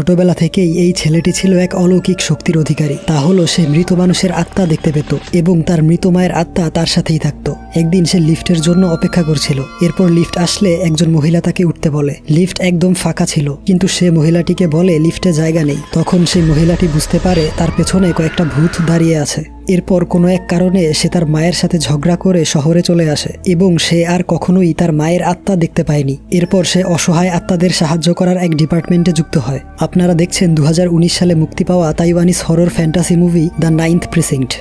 ছোটবেলা থেকেই এই ছেলেটি ছিল এক অলৌকিক শক্তির অধিকারী। তা হলো, সে মৃত মানুষের আত্মা দেখতে পেত এবং তার মৃত মায়ের আত্মা তার সাথেই থাকতো। একদিন সে লিফটের জন্য অপেক্ষা করছিল। এরপর লিফট আসলে একজন মহিলা তাকে উঠতে বলে। লিফট একদম ফাঁকা ছিল, কিন্তু সে মহিলাটিকে বলে লিফটে জায়গা নেই। তখন সেই মহিলাটি বুঝতে পারে তার পেছনে কয়েকটা ভূত দাঁড়িয়ে আছে। এরপর কোনো এক কারণে সে তার মায়ের সাথে ঝগড়া করে শহরে চলে আসে, এবং সে আর কখনোই তার মায়ের আত্মা দেখতে পায়নি। এরপর সে অসহায় আত্মাদের সাহায্য করার এক ডিপার্টমেন্টে যুক্ত হয়। আপনারা দেখছেন দু হাজার উনিশ সালে মুক্তি পাওয়া Taiwanese horror fantasy movie the ninth precinct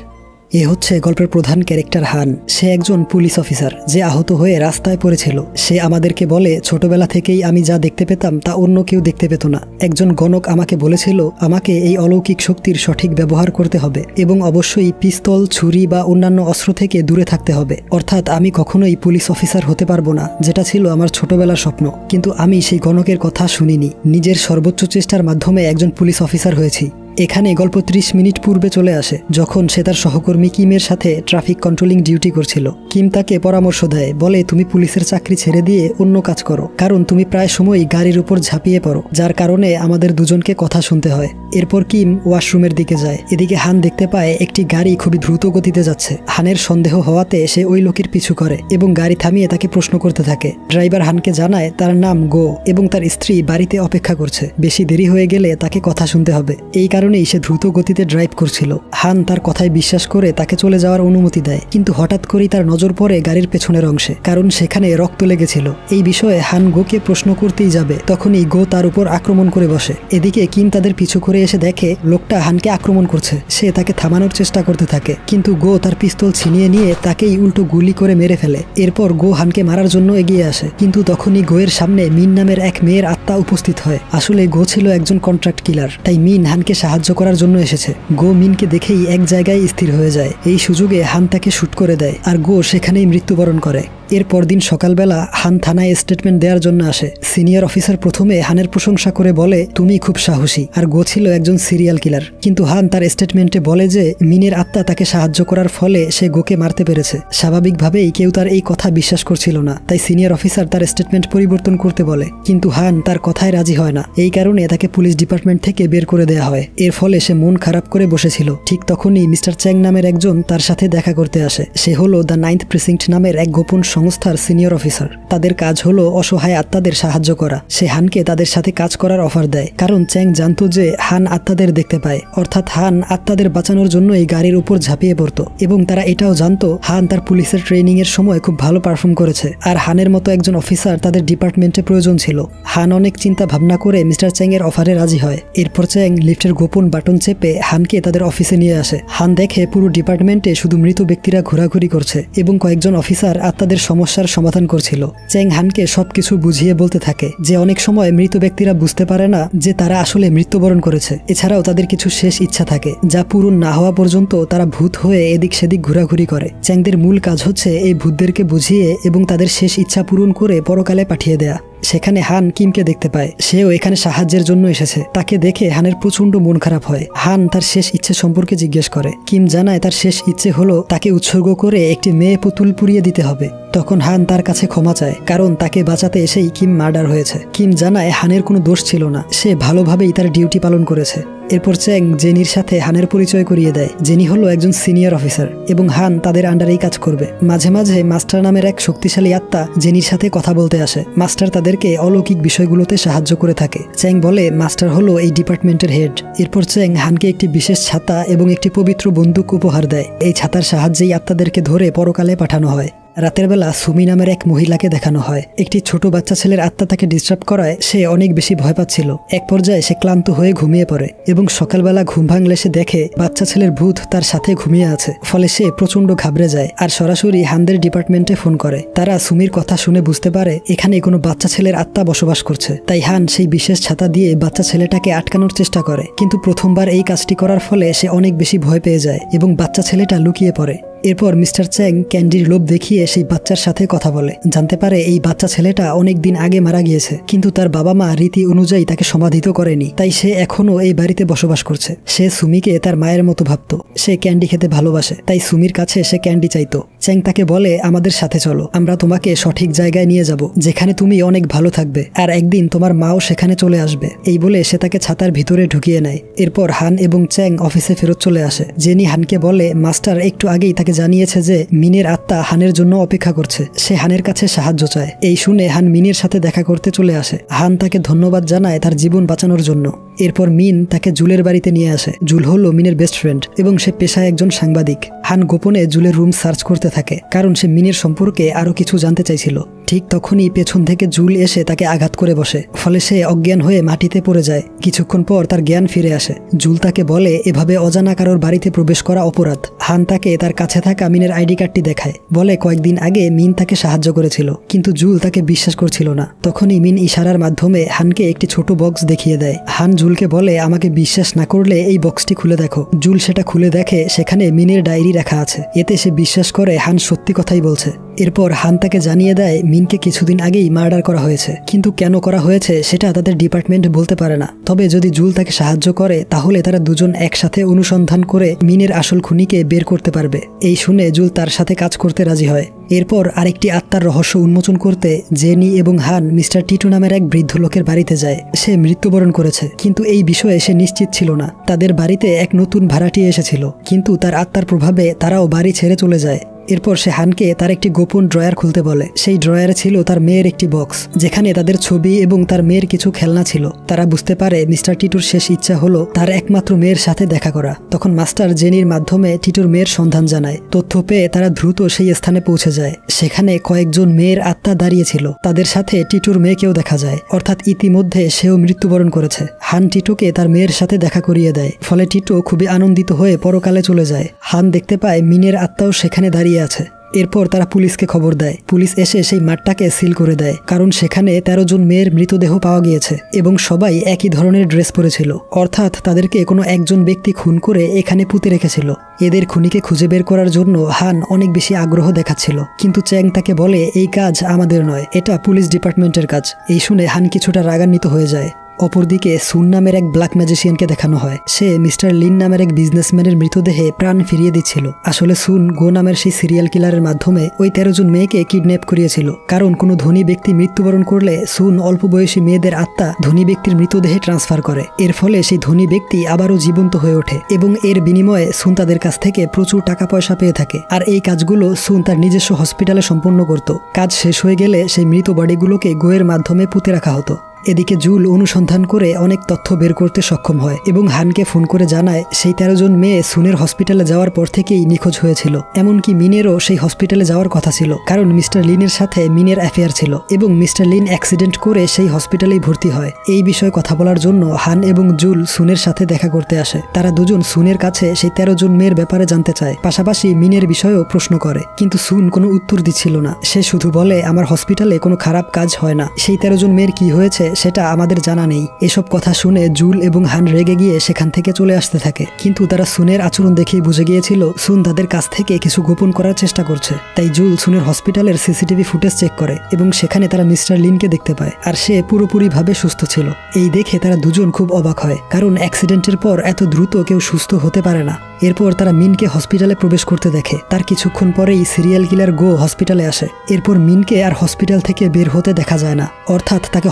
এ হচ্ছে গল্পের প্রধান ক্যারেক্টার হান। সে একজন পুলিশ অফিসার, যে আহত হয়ে রাস্তায় পড়েছিল। সে আমাদেরকে বলে, ছোটবেলা থেকেই আমি যা দেখতে পেতাম, তা অন্য কেউ দেখতে পেত না। একজন গণক আমাকে বলেছিল, আমাকে এই অলৌকিক শক্তির সঠিক ব্যবহার করতে হবে এবং অবশ্যই পিস্তল, ছুরি বা অন্যান্য অস্ত্র থেকে দূরে থাকতে হবে। অর্থাৎ আমি কখনোই পুলিশ অফিসার হতে পারব না। যেটা ছিল আমার ছোটবেলার স্বপ্ন। কিন্তু আমি সেই গণকের কথা শুনিনি। নিজের সর্বোচ্চ চেষ্টার মাধ্যমে একজন পুলিশ অফিসার হয়েছি। এখানে গল্প ত্রিশ মিনিট পূর্বে চলে আসে, যখন সে তার সহকর্মী কিমের সাথে ট্রাফিক কন্ট্রোলিং ডিউটি করছিল। কিম তাকে পরামর্শ দেয়, বলে, তুমি পুলিশের চাকরি ছেড়ে দিয়ে অন্য কাজ করো, কারণ তুমি প্রায় সময়ই গাড়ির উপর ঝাঁপিয়ে পড়ো, যার কারণে আমাদের দুজনকে কথা শুনতে হয়। এরপর কিম ওয়াশরুমের দিকে যায়। এদিকে হান দেখতে পায়, একটি গাড়ি খুবই দ্রুত গতিতে যাচ্ছে। হানের সন্দেহ হওয়াতে সে ওই লোকের পিছু করে এবং গাড়ি থামিয়ে তাকে প্রশ্ন করতে থাকে। ড্রাইভার হানকে জানায়, তার নাম গো এবং তার স্ত্রী বাড়িতে অপেক্ষা করছে। বেশি দেরি হয়ে গেলে তাকে কথা শুনতে হবে। এই কারণেই সে দ্রুত গতিতে ড্রাইভ করছিল। হান তার কথায় বিশ্বাস করে তাকে চলে যাওয়ার অনুমতি দেয়, কিন্তু হঠাৎ করেই তার নজর পড়ে গাড়ির পেছনের অংশে, কারণ সেখানে রক্ত লেগেছিল। এই বিষয়ে হান গোকে প্রশ্ন করতেই যাবে, তখনই গো তার উপর আক্রমণ করে বসে। এদিকে কিম তাদের পিছু করে এসে দেখে লোকটা হানকে আক্রমণ করছে। সে তাকে থামানোর চেষ্টা করতে থাকে, কিন্তু গো তার পিস্তল ছিনিয়ে নিয়ে তাকেই উল্টো গুলি করে মেরে ফেলে। এরপর গো হানকে মারার জন্য এগিয়ে আসে, কিন্তু তখনই গোয়ের সামনে মিন নামের এক মেয়ের আত্মা উপস্থিত হয়। আসলে গো ছিল একজন কন্ট্রাক্ট কিলার তাই মিন হানকে সাহায্য করার জন্য এসেছে। গো মিনকে দেখেই এক জায়গায় স্থির হয়ে যায়। এই সুযোগে হান তাকে শ্যুট করে দেয় আর গো সেখানেই মৃত্যুবরণ করে। এর পরদিন সকালবেলা হান থানায় স্টেটমেন্ট দেওয়ার জন্য আসে। সিনিয়র অফিসার প্রথমে হানের প্রশংসা করে বলে, তুমি খুব সাহসী। আর গো ছিল একজন সিরিয়াল কিলার কিন্তু হান তার স্টেটমেন্টে বলে যে, মিনের আত্মা তাকে সাহায্য করার ফলে সে গোকে মারতে পেরেছে। স্বাভাবিকভাবেই কেউ তার এই কথা বিশ্বাস করছিল না। তাই সিনিয়র অফিসার তার স্টেটমেন্ট পরিবর্তন করতে বলে। কিন্তু হান তার কথায় রাজি হয় না। এই কারণে তাকে পুলিশ ডিপার্টমেন্ট থেকে বের করে দেওয়া হয়। এর ফলে সে মন খারাপ করে বসেছিল। ঠিক তখনই মিস্টার চ্যাং নামের একজন তার সাথে দেখা করতে আসে। সে হলো দ্য নাইন্থ প্রিসিংট নামের এক গোপন সংস্থার সিনিয়র অফিসার। তাদের কাজ হলো অসহায় আত্মাদের সাহায্য করা। সে হানকে তাদের সাথে কাজ করার অফার দেয়। কারণ চ্যাং জানতো যে হান আত্মাদের দেখতে পায়। অর্থাৎ হান আত্মাদের বাঁচানোর জন্য এই গাড়ির উপর ঝাঁপিয়ে পড়তো। এবং তারা এটাও জানতো, হান তার পুলিশের ট্রেনিং এর সময় খুব ভালো পারফর্ম করেছে। আর হানের মতো একজন অফিসার তাদের ডিপার্টমেন্টে প্রয়োজন ছিল। হান অনেক চিন্তা ভাবনা করে মিস্টার চ্যাং এর অফারে রাজি হয়। এরপর চ্যাং লিফটের গোপন বাটন চেপে হানকে তাদের অফিসে নিয়ে আসে। হান দেখে পুরো ডিপার্টমেন্টে শুধু মৃত ব্যক্তিরা ঘোরাঘুরি করছে এবং কয়েকজন অফিসার আত্মাদের সমস্যার সমাধান করছিল। চ্যাং হানকে সবকিছু বুঝিয়ে বলতে থাকে যে অনেক সময় মৃত ব্যক্তিরা বুঝতে পারে না যে তারা আসলে মৃত্যুবরণ করেছে। এছাড়াও তাদের কিছু শেষ ইচ্ছা থাকে, যা পূরণ না হওয়া পর্যন্ত তারা ভূত হয়ে এদিক সেদিক ঘোরাঘুরি করে। চ্যাংদের মূল কাজ হচ্ছে এই ভূতদেরকে বুঝিয়ে এবং তাদের শেষ ইচ্ছা পূরণ করে পরকালে পাঠিয়ে দেয়া। সেখানে হান কিমকে দেখতে পায়। সেও এখানে সাহায্যের জন্য এসেছে। তাকে দেখে হানের প্রচণ্ড মন খারাপ হয়। হান তার শেষ ইচ্ছে সম্পর্কে জিজ্ঞেস করে। কিম জানায় তার শেষ ইচ্ছে হলো তাকে উৎসর্গ করে একটি মেয়ে পুতুল পুড়িয়ে দিতে হবে। তখন হান তার কাছে ক্ষমা চায়, কারণ তাকে বাঁচাতে এসেই কিম মার্ডার হয়েছে। কিম জানায় হানের কোনো দোষ ছিল না, সে ভালোভাবেই তার ডিউটি পালন করেছে। এরপর চ্যাং জেনির সাথে হানের পরিচয় করিয়ে দেয়। জেনি হলো একজন সিনিয়র অফিসার, এবং হান তাদের আন্ডারেই কাজ করবে। মাঝে মাঝে মাস্টার নামের এক শক্তিশালী আত্মা জেনির সাথে কথা বলতে আসে। মাস্টার তাদেরকে অলৌকিক বিষয়গুলোতে সাহায্য করে থাকে। চ্যাং বলে, মাস্টার হলো এই ডিপার্টমেন্টের হেড। এরপর চ্যাং হানকে একটি বিশেষ ছাতা এবং একটি পবিত্র বন্দুক উপহার দেয়। এই ছাতার সাহায্যেই আত্মাদেরকে ধরে পরকালে পাঠানো হয়। রাতের বেলা সুমি নামের এক মহিলাকে দেখানো হয়। একটি ছোট বাচ্চা ছেলের আত্মা তাকে ডিস্টার্ব করায়, সে অনেক বেশি ভয় পাচ্ছিল। এক পর্যায়ে সে ক্লান্ত হয়ে ঘুমিয়ে পড়ে এবং সকালবেলা ঘুম ভাঙলে সে দেখে বাচ্চা ছেলের ভূত তার সাথে ঘুমিয়ে আছে। ফলে সে প্রচণ্ড ঘাবড়ে যায় আর সরাসরি হানদের ডিপার্টমেন্টে ফোন করে। তারা সুমির কথা শুনে বুঝতে পারে এখানে কোনো বাচ্চা ছেলের আত্মা বসবাস করছে। তাই হান সেই বিশেষ ছাতা দিয়ে বাচ্চা ছেলেটাকে আটকানোর চেষ্টা করে। কিন্তু প্রথমবার এই কাজটি করার ফলে সে অনেক বেশি ভয় পেয়ে যায় এবং বাচ্চা ছেলেটা লুকিয়ে পড়ে। এরপর মিস্টার চ্যাং ক্যান্ডির লোভ দেখিয়ে সেই বাচ্চার সাথে কথা বলে। জানতে পারে এই বাচ্চা ছেলেটা অনেক দিন আগে মারা গিয়েছে, কিন্তু তার বাবা মা রীতি অনুযায়ী তাকে সমাধিত করেনি, তাই সে এখনও এই বাড়িতে বসবাস করছে। সে সুমিকে তার মায়ের মতো ভাবত। সে ক্যান্ডি খেতে ভালোবাসে, তাই সুমির কাছে সে ক্যান্ডি চাইতো। চ্যাং তাকে বলে, আমাদের সাথে চলো, আমরা তোমাকে সঠিক জায়গায় নিয়ে যাব, যেখানে তুমি অনেক ভালো থাকবে, আর একদিন তোমার মাও সেখানে চলে আসবে। এই বলে সে তাকে ছাতার ভিতরে ঢুকিয়ে নেয়। এরপর হান এবং চ্যাং অফিসে ফেরত চলে আসে জেনি হানকে বলে, মাস্টার, একটু আগেই তাকে জানিয়েছে যে মিনের আত্মা হানের জন্য অপেক্ষা করছে। সে হানের কাছে সাহায্য চায়। এই শুনে হান মিনের সাথে দেখা করতে চলে আসে। হান তাকে ধন্যবাদ জানায় তার জীবন বাঁচানোর জন্য। এরপর মিন তাকে জুলের বাড়িতে নিয়ে আসে। জুল হলো মিনের বেস্ট ফ্রেন্ড এবং সে পেশায় একজন সাংবাদিক। হান গোপনে জুলের রুম সার্চ করতে থাকে, কারণ সে মিনের সম্পর্কে আরও কিছু জানতে চাইছিল। ঠিক তখনই পেছন থেকে জুল এসে তাকে আঘাত করে বসে, ফলে সে অজ্ঞান হয়ে মাটিতে পড়ে যায়। কিছুক্ষণ পর তার জ্ঞান ফিরে আসে। জুল তাকে বলে, এভাবে অজানা কারোর বাড়িতে প্রবেশ করা অপরাধ। হান তাকে তার কাছে থাকা মিনের আইডি কার্ডটি দেখায়। বলে, কয়েকদিন আগে মিন তাকে সাহায্য করেছিল, কিন্তু জুল তাকে বিশ্বাস করছিল না। তখনই মিন ইশারার মাধ্যমে হানকে একটি ছোট বক্স দেখিয়ে দেয়। হান জুলকে বলে, আমাকে বিশ্বাস না করলে এই বক্সটি খুলে দেখো। জুল সেটা খুলে দেখে, সেখানে মিনের ডায়েরি রাখা আছে। এতে সে বিশ্বাস করে, হান সত্যি কথাই বলছে। এরপর হান তাকে জানিয়ে দেয়, মিনকে কিছুদিন আগেই মার্ডার করা হয়েছে। কিন্তু কেন করা হয়েছে সেটা তাদের ডিপার্টমেন্ট বলতে পারে না। তবে যদি জুল তাকে সাহায্য করে, তাহলে তারা দুজন একসাথে অনুসন্ধান করে মিনের আসল খুনিকে বের করতে পারবে। এই শুনে জুল তার সাথে কাজ করতে রাজি হয়। এরপর আরেকটি আত্মার রহস্য উন্মোচন করতে জেনি এবং হান মিস্টার টিটু নামের এক বৃদ্ধ লোকের বাড়িতে যায়। সে মৃত্যুবরণ করেছে। কিন্তু এই বিষয়ে সে নিশ্চিত ছিল না। তাদের বাড়িতে এক নতুন ভাড়াটি এসেছিল। কিন্তু তার আত্মার প্রভাবে তারাও বাড়ি ছেড়ে চলে যায়। এরপর সে হানকে তার একটি গোপন ড্রয়ার খুলতে বলে। সেই ড্রয়ারে ছিল তার মেয়ের একটি বক্স, যেখানে তাদের ছবি এবং তার মেয়ের কিছু খেলনা ছিল। তারা বুঝতে পারে মিস্টার টিটুর শেষ ইচ্ছা হলো তার একমাত্র মেয়ের সাথে দেখা করা। তখন মাস্টার জেনির মাধ্যমে টিটুর মেয়ের সন্ধান জানায়। তথ্য পেয়ে তারা দ্রুত সেই স্থানে পৌঁছে যায়। সেখানে কয়েকজন মেয়ের আত্মা দাঁড়িয়েছিল তাদের সাথে টিটুর মেয়েকেও দেখা যায়। অর্থাৎ ইতিমধ্যে সেও মৃত্যুবরণ করেছে। হান টিটুকে তার মেয়ের সাথে দেখা করিয়ে দেয়। ফলে টিটু খুবই আনন্দিত হয়ে পরকালে চলে যায়। হান দেখতে পায় মিনের আত্মাও সেখানে দাঁড়িয়ে আছে। এরপর তারা পুলিশকে খবর দেয়। পুলিশ এসে সেই মাঠটাকে সিল করে দেয়, কারণ সেখানে তেরো জন মেয়ের মৃতদেহ পাওয়া গিয়েছে এবং সবাই একই ধরনের ড্রেস পরেছিল। অর্থাৎ তাদেরকে কোনো একজন ব্যক্তি খুন করে এখানে পুঁতে রেখেছিল। এদের খুনিকে খুঁজে বের করার জন্য হান অনেক বেশি আগ্রহ দেখাচ্ছিল। কিন্তু চ্যাং তাকে বলে, এই কাজ আমাদের নয়, এটা পুলিশ ডিপার্টমেন্টের কাজ। এই শুনে হান কিছুটা রাগান্বিত হয়ে যায়। অপরদিকে সুন নামের এক ব্ল্যাক ম্যাজিশিয়ানকে দেখানো হয়। সে মিস্টার লিন নামের এক বিজনেসম্যানের মৃতদেহে প্রাণ ফিরিয়ে দিচ্ছিল। আসলে সুন গো নামের সেই সিরিয়াল কিলারের মাধ্যমে ওই তেরো জন মেয়েকে কিডন্যাপ করিয়েছিল। কারণ কোনো ধনী ব্যক্তি মৃত্যুবরণ করলে সুন অল্প বয়সী মেয়েদের আত্মা ধনী ব্যক্তির মৃতদেহে ট্রান্সফার করে। এর ফলে সেই ধনী ব্যক্তি আবারও জীবন্ত হয়ে ওঠে এবং এর বিনিময়ে সুন তাদের কাছ থেকে প্রচুর টাকা পয়সা পেয়ে থাকে। আর এই কাজগুলো সুন তার নিজস্ব হসপিটালে সম্পন্ন করত। কাজ শেষ হয়ে গেলে সেই মৃত বডিগুলোকে গোয়ের মাধ্যমে পুঁতে রাখা হতো। এদিকে জুল অনুসন্ধান করে অনেক তথ্য বের করতে সক্ষম হয় এবং হানকে ফোন করে জানায়, সেই তেরো জন মেয়ে সুনের হসপিটালে যাওয়ার পর থেকেই নিখোঁজ হয়েছিল। এমনকি মিনেরও সেই হসপিটালে যাওয়ার কথা ছিল, কারণ মিস্টার লিনের সাথে মিনের অ্যাফেয়ার ছিল এবং মিস্টার লিন অ্যাক্সিডেন্ট করে সেই হসপিটালেই ভর্তি হয়। এই বিষয়ে কথা বলার জন্য হান এবং জুল সুনের সাথে দেখা করতে আসে। তারা দুজন সুনের কাছে সেই তেরো জন মেয়ের ব্যাপারে জানতে চায়। পাশাপাশি মিনের বিষয়েও প্রশ্ন করে, কিন্তু সুন কোনো উত্তর দিচ্ছিল না। সে শুধু বলে, আমার হসপিটালে কোনো খারাপ কাজ হয় না। সেই তেরো জন মেয়ের কি হয়েছে সেটা আমাদের জানা নেই। এসব কথা শুনে জুল এবং হান রেগে গিয়ে সেখান থেকে চলে আসতে থাকে। কিন্তু তারা সুনের আচরণ দেখেই বুঝে গিয়েছিল, সুন তাদের কাছ থেকে কিছু গোপন করার চেষ্টা করছে। তাই জুল সুনের হসপিটালের সিসিটিভি ফুটেজ চেক করে এবং সেখানে তারা মিস্টার লিনকে দেখতে পায়। আর সে পুরোপুরিভাবে সুস্থ ছিল। এই দেখে তারা দুজন খুব অবাক হয়, কারণ অ্যাক্সিডেন্টের পর এত দ্রুত কেউ সুস্থ হতে পারে না। এরপর তারা মিনকে হসপিটালে প্রবেশ করতে দেখে। তার কিছুক্ষণ পরেই সিরিয়াল কিলার গো হসপিটালে আসে। এরপর মিনকে আর হসপিটাল থেকে বের হতে দেখা যায় না। অর্থাৎ তাকে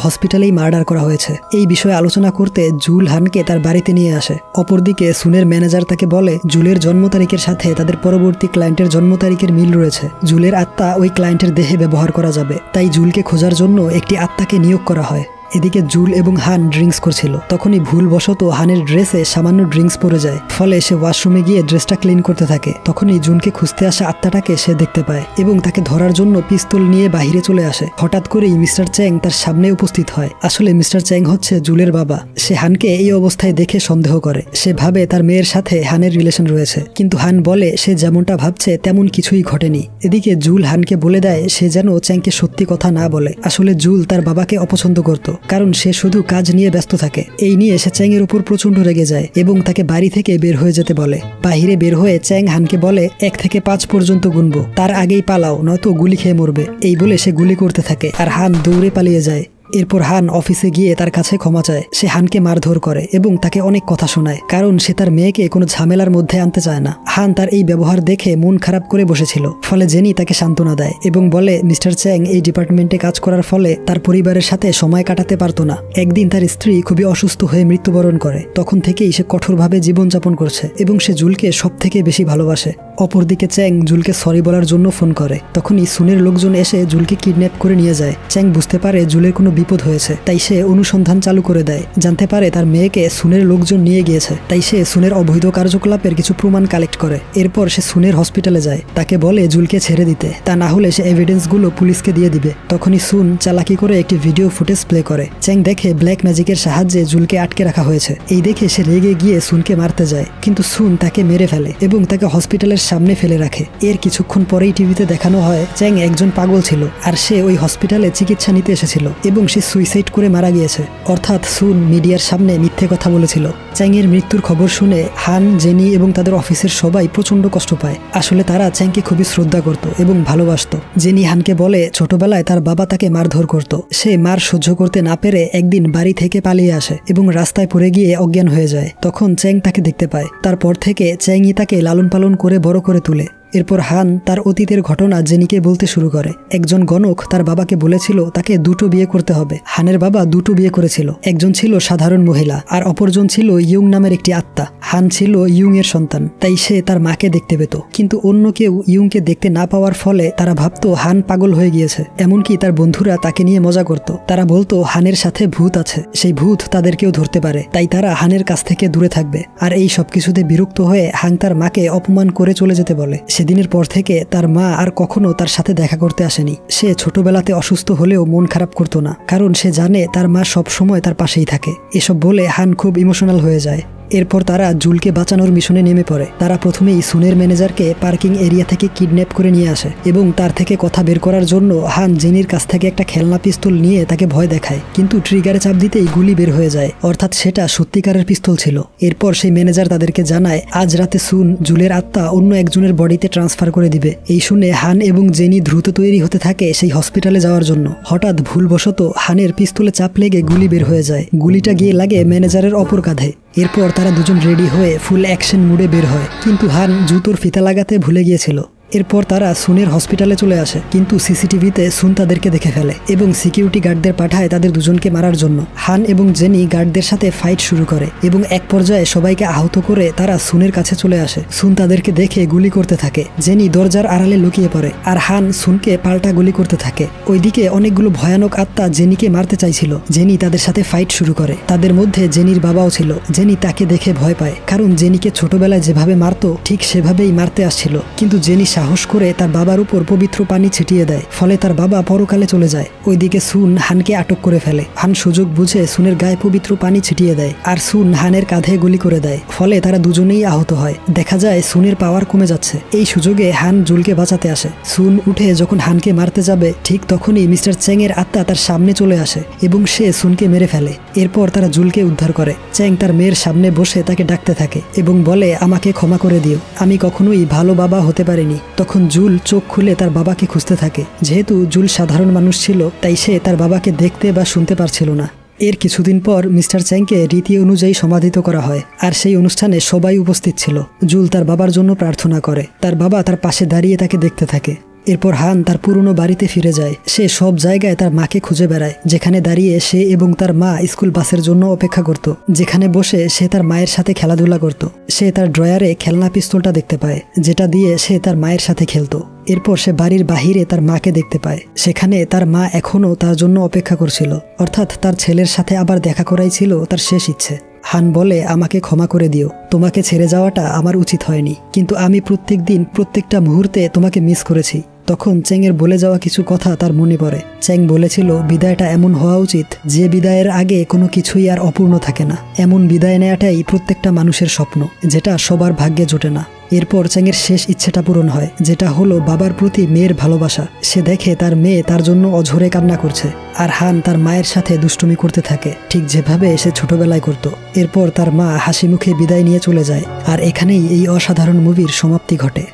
হসপিটালেই মার্ডার করা হয়েছে। এই বিষয়ে আলোচনা করতে জুল হানকে তার বাড়িতে নিয়ে আসে। অপরদিকে সুনের ম্যানেজার তাকে বলে, জুলের জন্ম তারিখের সাথে তাদের পরবর্তী ক্লায়েন্টের জন্ম তারিখের মিল রয়েছে। জুলের আত্মা ওই ক্লায়েন্টের দেহে ব্যবহার করা যাবে। তাই জুলকে খোঁজার জন্য একটি আত্মাকে নিয়োগ করা হয়। এদিকে জুল এবং হান ড্রিঙ্কস করছিল। তখনই ভুলবশত হানের ড্রেসে সামান্য ড্রিঙ্কস পড়ে যায়। ফলে সে ওয়াশরুমে গিয়ে ড্রেসটা ক্লিন করতে থাকে। তখনই জুনকে খুঁজতে আসা আত্মাটাকে সে দেখতে পায় এবং তাকে ধরার জন্য পিস্তল নিয়ে বাহিরে চলে আসে। হঠাৎ করেই মিস্টার চ্যাং তার সামনে উপস্থিত হয়। আসলে মিস্টার চ্যাং হচ্ছে জুলের বাবা। সে হানকে এই অবস্থায় দেখে সন্দেহ করে। সে ভাবে তার মেয়ের সাথে হানের রিলেশন রয়েছে। কিন্তু হান বলে, সে যেমনটা ভাবছে, তেমন কিছুই ঘটেনি। এদিকে জুল হানকে বলে দেয়, সে যেন চ্যাংকে সত্যি কথা না বলে। আসলে জুল তার বাবাকে অপছন্দ করত। কারণ সে শুধু কাজ নিয়ে ব্যস্ত থাকে। এই নিয়ে সে চ্যাংয়ের উপর প্রচণ্ড রেগে যায় এবং তাকে বাড়ি থেকে বের হয়ে যেতে বলে। বাহিরে বের হয়ে চ্যাং হানকে বলে, এক থেকে পাঁচ পর্যন্ত গুনবো। তার আগেই পালাও, নয়তো গুলি খেয়ে মরবে। এই বলে সে গুলি করতে থাকে। আর হান দৌড়ে পালিয়ে যায়। এরপর হান অফিসে গিয়ে তার কাছে ক্ষমা চায়। সে হানকে মারধর করে এবং তাকে অনেক কথা শোনায়, কারণ সে তার মেয়েকে কোনো ঝামেলার মধ্যে আনতে চায় না। হান তার এই ব্যবহার দেখে মন খারাপ করে বসেছিল, ফলে জেনি তাকে সান্ত্বনা দেয় এবং বলে, মিস্টার চ্যাং, এই ডিপার্টমেন্টে কাজ করার ফলে তার পরিবারের সাথে সময় কাটাতে পারতো না। একদিন তার স্ত্রী খুবই অসুস্থ হয়ে মৃত্যুবরণ করে। তখন থেকেই সে কঠোরভাবে জীবনযাপন করছে এবং সে জুলকে সব থেকে বেশি ভালোবাসে। অপরদিকে চ্যাং জুলকে সরি বলার জন্য ফোন করে। তখনই সুনের লোকজন এসে জুলকে কিডন্যাপ করে নিয়ে যায়। চ্যাং বুঝতে পারে জুলের কোনো বিপদ হয়েছে। তাই সে অনুসন্ধান চালু করে দেয়। জানতে পারে তার মেয়েকে সুনের লোকজন নিয়ে গিয়েছে। তাই সে সুনের অবৈধ কার্যকলাপের কিছু প্রমাণ কালেক্ট করে। এরপর সে সুনের হসপিটালে যায়। তাকে বলে, জুলকে ছেড়ে দিতে। তা না হলে সে এভিডেন্সগুলো পুলিশকে দিয়ে দিবে। তখনই সুন চালাকি করে একটি ভিডিও ফুটেজ প্লে করে। চ্যাং দেখে ব্ল্যাক ম্যাজিকের সাহায্যে জুলকে আটকে রাখা হয়েছে। এই দেখে সে রেগে গিয়ে সুনকে মারতে যায়। কিন্তু সুন তাকে মেরে ফেলে এবং তাকে হসপিটালের সামনে ফেলে রাখে। এর কিছুক্ষণ পরেই টিভিতে দেখানো হয়, চ্যাং একজন পাগল ছিল। আর সে ওই হসপিটালে চিকিৎসা নিতে এসেছিল। এবং সে সুইসাইড করে মারা গিয়েছে। অর্থাৎ সুন মিডিয়ার সামনে মিথ্যে কথা বলেছিল। চ্যাংয়ের মৃত্যুর খবর শুনে হান, জেনি এবং তাদের অফিসের সবাই প্রচণ্ড কষ্ট পায়। আসলে তারা চ্যাংকে খুবই শ্রদ্ধা করত এবং ভালোবাসত। জেনি হানকে বলে, ছোটবেলায় তার বাবা তাকে মারধর করত। সে মার সহ্য করতে না পেরে একদিন বাড়ি থেকে পালিয়ে আসে এবং রাস্তায় পড়ে গিয়ে অজ্ঞান হয়ে যায়। তখন চ্যাং তাকে দেখতে পায়। তারপর থেকে চ্যাংই তাকে লালন পালন করে বড় করে তুলে। এরপর হান তার অতীতের ঘটনা জেনিকে বলতে শুরু করে। একজন গণক তার বাবাকে বলেছিল, তাকে দুটো বিয়ে করতে হবে। হানের বাবা দুটো বিয়ে করেছিল। একজন ছিল সাধারণ মহিলা, আর অপরজন ছিল ইয়ং নামের একটি আত্মা। হান ছিল ইয়ং এর সন্তান, তাই সে তার মাকে দেখতে পেত। কিন্তু অন্য কেউ ইয়ংকে দেখতে না পাওয়ার ফলে তারা ভাবতো, হান পাগল হয়ে গিয়েছে। এমনকি তার বন্ধুরা তাকে নিয়ে মজা করত। তারা বলতো, হানের সাথে ভূত আছে। সেই ভূত তাদেরকেও ধরতে পারে। তাই তারা হানের কাছ থেকে দূরে থাকবে। আর এই সবকিছুতে বিরক্ত হয়ে হাং তার মাকে অপমান করে চলে যেতে বলে। সেদিনের পর থেকে তার মা আর কখনো তার সাথে দেখা করতে আসেনি। সে ছোটবেলাতে অসুস্থ হলেও মন খারাপ করতো না, কারণ সে জানে তার মা সব সময় তার পাশেই থাকে। এসব বলে হান খুব ইমোশনাল হয়ে যায়। এরপর তারা জুলকে বাঁচানোর মিশনে নেমে পড়ে। তারা প্রথমেই সুনের ম্যানেজারকে পার্কিং এরিয়া থেকে কিডন্যাপ করে নিয়ে আসে এবং তার থেকে কথা বের করার জন্য হান জেনির কাছ থেকে একটা খেলনা পিস্তল নিয়ে তাকে ভয় দেখায়। কিন্তু ট্রিগারে চাপ দিতেই গুলি বের হয়ে যায়, অর্থাৎ সেটা সত্যিকারের পিস্তল ছিল। এরপর সেই ম্যানেজার তাদেরকে জানায়, আজ রাতে সুন, জুলের আত্মা অন্য একজনের বডিতে ট্রান্সফার করে দিবে। এই শুনে হান এবং জেনি দ্রুত তৈরি হতে থাকে সেই হসপিটালে যাওয়ার জন্য। হঠাৎ ভুলবশত হানের পিস্তলে চাপ লেগে গুলি বের হয়ে যায়। গুলিটা গিয়ে লাগে ম্যানেজারের অপর কাঁধে। এরপর তারা দুজন রেডি হয়ে ফুল অ্যাকশন মুডে বের হয়। কিন্তু হান জুতোর ফিতা লাগাতে ভুলে গিয়েছিল। এরপর তারা সুনের হসপিটালে চলে আসে, কিন্তু সিসিটিভিতে সুন তাদেরকে দেখে ফেলে এবং সিকিউরিটি গার্ডদের পাঠায় তাদের দুজনকে মারার জন্য। হান এবং জেনি গার্ডদের সাথে ফাইট শুরু করে এবং এক পর্যায়ে সবাইকে আহত করে তারা সুনের কাছে চলে আসে। সুন তাদেরকে দেখে গুলি করতে থাকে। জেনি দরজার আড়ালে লুকিয়ে পড়ে আর হান সুনকে পাল্টা গুলি করতে থাকে। ওইদিকে অনেকগুলো ভয়ানক আত্মা জেনিকে মারতে চাইছিল। জেনি তাদের সাথে ফাইট শুরু করে। তাদের মধ্যে জেনির বাবাও ছিল। জেনি তাকে দেখে ভয় পায়, কারণ জেনিকে ছোটবেলায় যেভাবে মারতো, ঠিক সেভাবেই মারতে আসছিল। কিন্তু জেনি সাহস করে তার বাবার উপর পবিত্র পানি ছিটিয়ে দেয়, ফলে তার বাবা পরকালে চলে যায়। ওইদিকে সুন হানকে আটক করে ফেলে। হান সুযোগ বুঝে সুনের গায়ে পবিত্র পানি ছিটিয়ে দেয় আর সুন হানের কাঁধে গুলি করে দেয়, ফলে তারা দুজনেই আহত হয়। দেখা যায় সুনের পাওয়ার কমে যাচ্ছে। এই সুযোগে হান জুলকে বাঁচাতে আসে। সুন উঠে যখন হানকে মারতে যাবে, ঠিক তখনই মিস্টার চ্যাং এর আত্মা তার সামনে চলে আসে এবং সে সুনকে মেরে ফেলে। এরপর তারা জুলকে উদ্ধার করে। চ্যাং তার মেয়ের সামনে বসে তাকে ডাকতে থাকে এবং বলে, আমাকে ক্ষমা করে দিও। আমি কখনোই ভালো বাবা হতে পারিনি। তখন জুল চোখ খুলে তার বাবাকে খুঁজতে থাকে। যেহেতু জুল সাধারণ মানুষ ছিল, তাই সে তার বাবাকে দেখতে বা শুনতে পারছিল না। এর কিছুদিন পর মিস্টার চ্যাংকে রীতি অনুযায়ী সমাধিত করা হয়, আর সেই অনুষ্ঠানে সবাই উপস্থিত ছিল। জুল তার বাবার জন্য প্রার্থনা করে। তার বাবা তার পাশে দাঁড়িয়ে তাকে দেখতে থাকে। এরপর হান তার পুরনো বাড়িতে ফিরে যায়। সে সব জায়গায় তার মাকে খুঁজে বেড়ায়, যেখানে দাঁড়িয়ে সে এবং তার মা স্কুল বাসের জন্য অপেক্ষা করত। যেখানে বসে সে তার মায়ের সাথে খেলাধুলা করত। সে তার ড্রয়ারে খেলনা পিস্তলটা দেখতে পায়, যেটা দিয়ে সে তার মায়ের সাথে খেলতো। এরপর সে বাড়ির বাহিরে তার মাকে দেখতে পায়। সেখানে তার মা এখনও তার জন্য অপেক্ষা করছিল। অর্থাৎ তার ছেলের সাথে আবার দেখা করাই ছিল তার শেষ ইচ্ছে। হান বলে, আমাকে ক্ষমা করে দিও। তোমাকে ছেড়ে যাওয়াটা আমার উচিত হয়নি। কিন্তু আমি প্রত্যেক দিন প্রত্যেকটা মুহূর্তে তোমাকে মিস করেছি। তখন চ্যাংয়ের বলে যাওয়া কিছু কথা তার মনে পড়ে। চ্যাং বলেছিল, বিদায়টা এমন হওয়া উচিত যে বিদায়ের আগে কোনো কিছুই আর অপূর্ণ থাকে না। এমন বিদায় নেওয়াটাই প্রত্যেকটা মানুষের স্বপ্ন, যেটা সবার ভাগ্যে জোটে না। এরপর চ্যাংয়ের শেষ ইচ্ছেটা পূরণ হয়, যেটা হলো বাবার প্রতি মেয়ের ভালোবাসা। সে দেখে তার মেয়ে তার জন্য অঝরে কান্না করছে, আর হান তার মায়ের সাথে দুষ্টুমি করতে থাকে, ঠিক যেভাবে সে ছোটবেলায় করত। এরপর তার মা হাসি মুখে বিদায় নিয়ে চলে যায়, আর এখানেই এই অসাধারণ মুভির সমাপ্তি ঘটে।